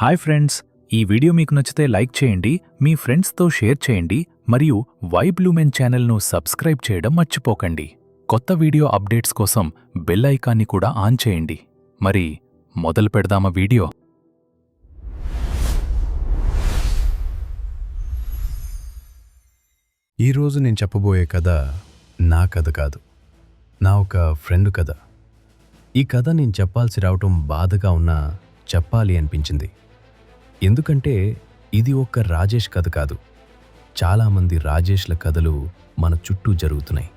Hi friends ఈ video మీకు నచ్చితే లైక్ చేయండి మీ ఫ్రెండ్స్తో షేర్ చేయండి మరియు వైబ్ లూమెన్ ఛానల్ను సబ్స్క్రైబ్ చేయడం మర్చిపోకండి. కొత్త వీడియో అప్డేట్స్ కోసం బెల్ ఐకాన్ని కూడా ఆన్ చేయండి. మరి మొదలు పెడదామా వీడియో? ఈరోజు నేను చెప్పబోయే కథ నా కథ కాదు. నా ఒక ఫ్రెండ్ కథ. ఈ కథ నేను చెప్పాల్సి రావటం బాధగా ఉన్నా చెప్పాలి అనిపించింది. ఎందుకంటే ఇది ఒక్క రాజేష్ కథ కాదు. చాలామంది రాజేష్ల కథలు మన చుట్టూ జరుగుతున్నాయి.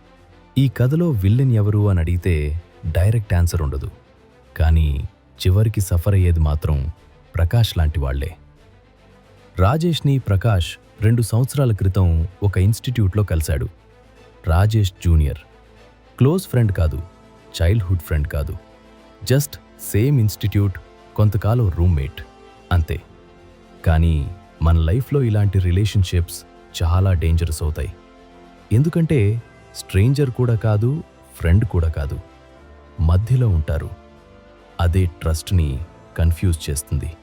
ఈ కథలో విల్లన్ ఎవరు అని అడిగితే డైరెక్ట్ ఆన్సర్ ఉండదు. కానీ చివరికి సఫర్ అయ్యేది మాత్రం ప్రకాష్ లాంటి వాళ్ళే రాజేష్ని ప్రకాష్ రెండు సంవత్సరాల క్రితం ఒక ఇన్స్టిట్యూట్లో కలిశాడు. రాజేష్ జూనియర్. క్లోజ్ ఫ్రెండ్ కాదు చైల్డ్హుడ్ ఫ్రెండ్ కాదు. జస్ట్ సేమ్ ఇన్స్టిట్యూట్ కొంతకాలం రూమ్మేట్. అంతే. కానీ మన లైఫ్లో ఇలాంటి రిలేషన్షిప్స్ చాలా డేంజరస్ అవుతాయి. ఎందుకంటే స్ట్రేంజర్ కూడా కాదు ఫ్రెండ్ కూడా కాదు. మధ్యలో ఉంటారు. అదే ట్రస్ట్ని కన్ఫ్యూజ్ చేస్తుంది.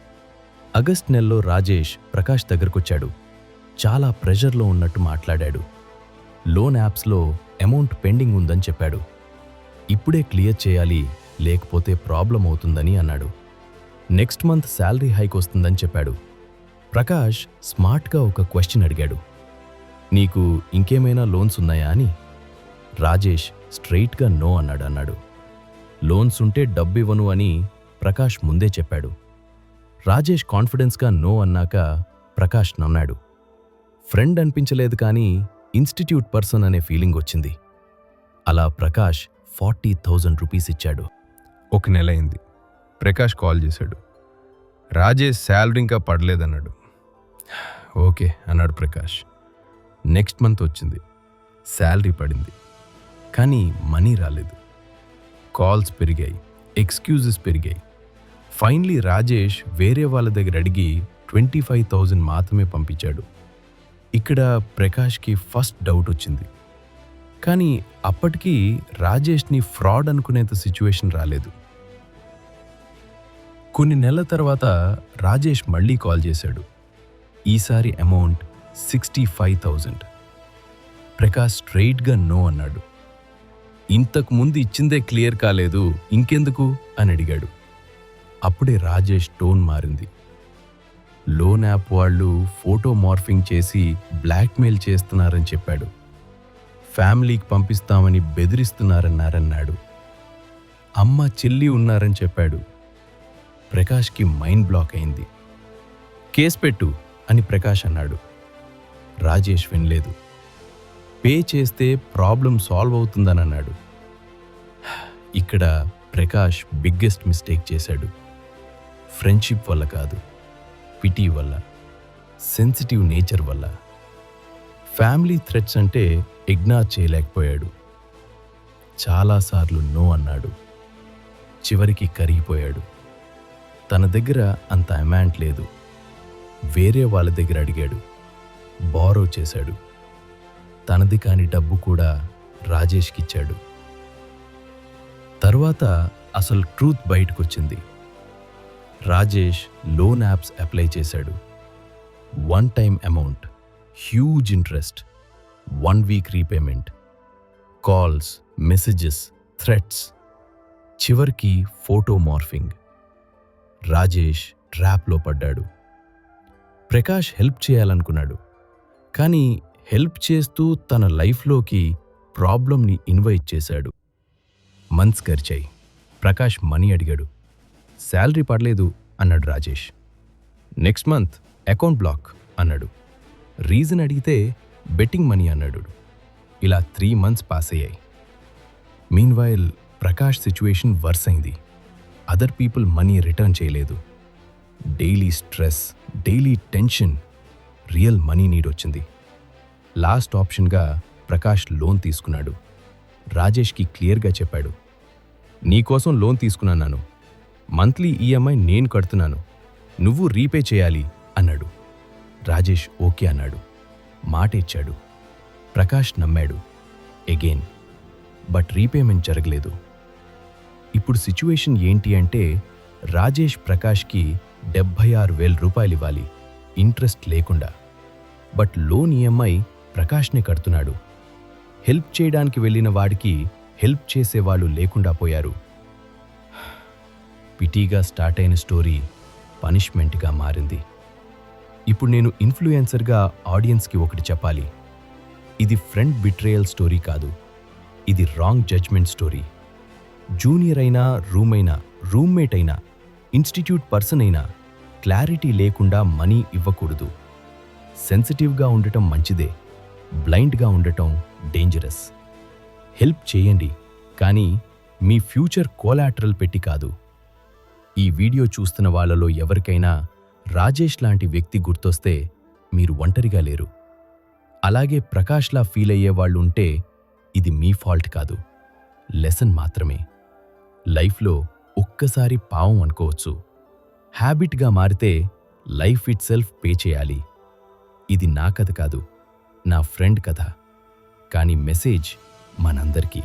ఆగస్ట్ నెలలో రాజేష్ ప్రకాష్ దగ్గరకొచ్చాడు. చాలా ప్రెషర్లో ఉన్నట్టు మాట్లాడాడు. లోన్ యాప్స్లో అమౌంట్ పెండింగ్ ఉందని చెప్పాడు. ఇప్పుడే క్లియర్ చేయాలి లేకపోతే ప్రాబ్లం అవుతుందని అన్నాడు. నెక్స్ట్ మంత్ శాలరీ హైక్ వస్తుందని చెప్పాడు. ప్రకాష్ స్మార్ట్గా ఒక క్వశ్చన్ అడిగాడు. నీకు ఇంకేమైనా లోన్స్ ఉన్నాయా అని? రాజేష్ స్ట్రెయిట్గా నో అన్నాడు అన్నాడు. లోన్స్ ఉంటే డబ్బు ఇవ్వను అని ప్రకాష్ ముందే చెప్పాడు. రాజేష్ కాన్ఫిడెన్స్గా నో అన్నాక ప్రకాష్ నన్నాడు ఫ్రెండ్ అనిపించలేదు కానీ ఇన్స్టిట్యూట్ పర్సన్ అనే ఫీలింగ్ వచ్చింది. అలా ప్రకాష్ ఫార్టీ థౌజండ్ రూపీస్ ఇచ్చాడు. ఒక నెల అయింది. ప్రకాష్ కాల్ చేశాడు. రాజేష్ శాలరీ ఇంకా పడలేదన్నాడు. ఓకే అన్నాడు ప్రకాష్. నెక్స్ట్ మంత్ వచ్చింది. శాలరీ పడింది. కానీ మనీ రాలేదు. కాల్స్ పెరిగాయి. ఎక్స్క్యూజెస్ పెరిగాయి. ఫైనలీ రాజేష్ వేరే వాళ్ళ దగ్గర అడిగి ట్వంటీ ఫైవ్ థౌజండ్ మాత్రమే పంపించాడు. ఇక్కడ ప్రకాష్కి ఫస్ట్ డౌట్ వచ్చింది. కానీ అప్పటికీ రాజేష్ని ఫ్రాడ్ అనుకునేంత సిచ్యువేషన్ రాలేదు. కొన్ని నెలల తర్వాత రాజేష్ మళ్ళీ కాల్ చేశాడు. ఈసారి amount sixty five thousand. Prakash స్ట్రెయిట్గా నో అన్నాడు. ఇంతకు ముందు ఇచ్చిందే క్లియర్ కాలేదు ఇంకెందుకు? అని అడిగాడు. అప్పుడే రాజేష్ టోన్ మారింది. లోన్ యాప్ వాళ్ళు ఫోటో మార్ఫింగ్ చేసి బ్లాక్మెయిల్ చేస్తున్నారని చెప్పాడు. ఫ్యామిలీకి పంపిస్తామని బెదిరిస్తున్నారన్నారన్నాడు. అమ్మ చెల్లి ఉన్నారని చెప్పాడు. ప్రకాష్కి మైండ్ బ్లాక్ అయింది. కేస్ పెట్టు. అని ప్రకాష్ అన్నాడు. రాజేష్ వినలేదు. పే చేస్తే ప్రాబ్లం సాల్వ్ అవుతుందని అన్నాడు. ఇక్కడ ప్రకాష్ బిగ్గెస్ట్ మిస్టేక్ చేశాడు. ఫ్రెండ్షిప్ వల్ల కాదు పిటీ వల్ల సెన్సిటివ్ నేచర్ వల్ల. ఫ్యామిలీ థ్రెట్స్ అంటే ఇగ్నార్ చేయలేకపోయాడు. చాలాసార్లు నో అన్నాడు. చివరికి కరిగిపోయాడు. తన దగ్గర అంత అమౌంట్ లేదు. వేరే వాళ్ళ దగ్గర అడిగాడు. బారో చేశాడు. తనది కాని డబ్బు కూడా రాజేష్కిచ్చాడు. తర్వాత అసలు ట్రూత్ బయటకొచ్చింది. రాజేష్ లోన్ యాప్స్ అప్లై చేశాడు. One time amount huge interest one week repayment calls messages threats చివరికి ఫోటో మార్ఫింగ్ రాజేష్ ట్రాప్లో పడ్డాడు. ప్రకాష్ హెల్ప్ చేయాలనుకున్నాడు. కానీ హెల్ప్ చేస్తూ తన లైఫ్లోకి ప్రాబ్లంని ఇన్వైట్ చేశాడు. మంత్స్ గడిచాయి. ప్రకాష్ మనీ అడిగాడు. శాలరీ పడలేదు అన్నాడు Rajesh. Next month account block అన్నాడు. రీజన్ అడిగితే బెట్టింగ్ మనీ అన్నాడు. ఇలా త్రీ మంత్స్ పాస్ అయ్యాయి. Meanwhile Prakash situation worse అయింది. అదర్ పీపుల్ మనీ రిటర్న్ చేయలేదు. Daily stress daily tension real money need వచ్చింది. లాస్ట్ ఆప్షన్గా ప్రకాష్ లోన్ తీసుకున్నాడు. రాజేష్కి క్లియర్గా చెప్పాడు. నీకోసం లోన్ తీసుకున్నాను మంత్లీ ఈఎంఐ నేను కడుతున్నాను. నువ్వు రీపే చేయాలి అన్నాడు. రాజేష్ ఓకే అన్నాడు. మాట ఇచ్చాడు. ప్రకాష్ నమ్మాడు. ఎగైన్ బట్ రీపేమెంట్ జరగలేదు. ఇప్పుడు సిచ్యువేషన్ ఏంటి అంటే రాజేష్ ప్రకాష్కి డెబ్భై ఆరు వేల రూపాయలు ఇవ్వాలి ఇంట్రెస్ట్ లేకుండా. బట్ లోన్ ఈఎంఐ ప్రకాష్నే కడుతున్నాడు. హెల్ప్ చేయడానికి వెళ్ళిన వాడికి హెల్ప్ చేసేవాళ్ళు లేకుండా పోయారు. పిటీగా స్టార్ట్ అయిన స్టోరీ పనిష్మెంట్గా మారింది. ఇప్పుడు నేను ఇన్ఫ్లుయెన్సర్గా ఆడియన్స్కి ఒకటి చెప్పాలి. ఇది ఫ్రెండ్ బిట్రేయల్ స్టోరీ కాదు. ఇది రాంగ్ జడ్జ్మెంట్ స్టోరీ. జూనియర్ అయినా రూమ్ అయినా రూమ్మేట్ అయినా ఇన్స్టిట్యూట్ పర్సన్ అయినా క్లారిటీ లేకుండా మనీ ఇవ్వకూడదు. సెన్సిటివ్గా ఉండటం మంచిదే బ్లైండ్గా ఉండటం డేంజరస్. హెల్ప్ చేయండి కానీ మీ ఫ్యూచర్ కోలాటరల్ పెట్టి కాదు. ఈ వీడియో చూస్తున్న వాళ్ళలో ఎవరికైనా రాజేష్ లాంటి వ్యక్తి గుర్తొస్తే మీరు ఒంటరిగా లేరు. అలాగే ప్రకాష్లా ఫీల్ అయ్యే వాళ్ళు ఉంటే ఇది మీ ఫాల్ట్ కాదు. లెసన్ మాత్రమే. లైఫ్లో ఒక్కసారి పావం అనుకోవచ్చు. హ్యాబిట్గా మారితే లైఫ్ ఇట్ సెల్ఫ్ పే చేయాలి. ఇది నా కథ కాదు నా ఫ్రెండ్ కథ. కానీ మెసేజ్ మనందరికీ.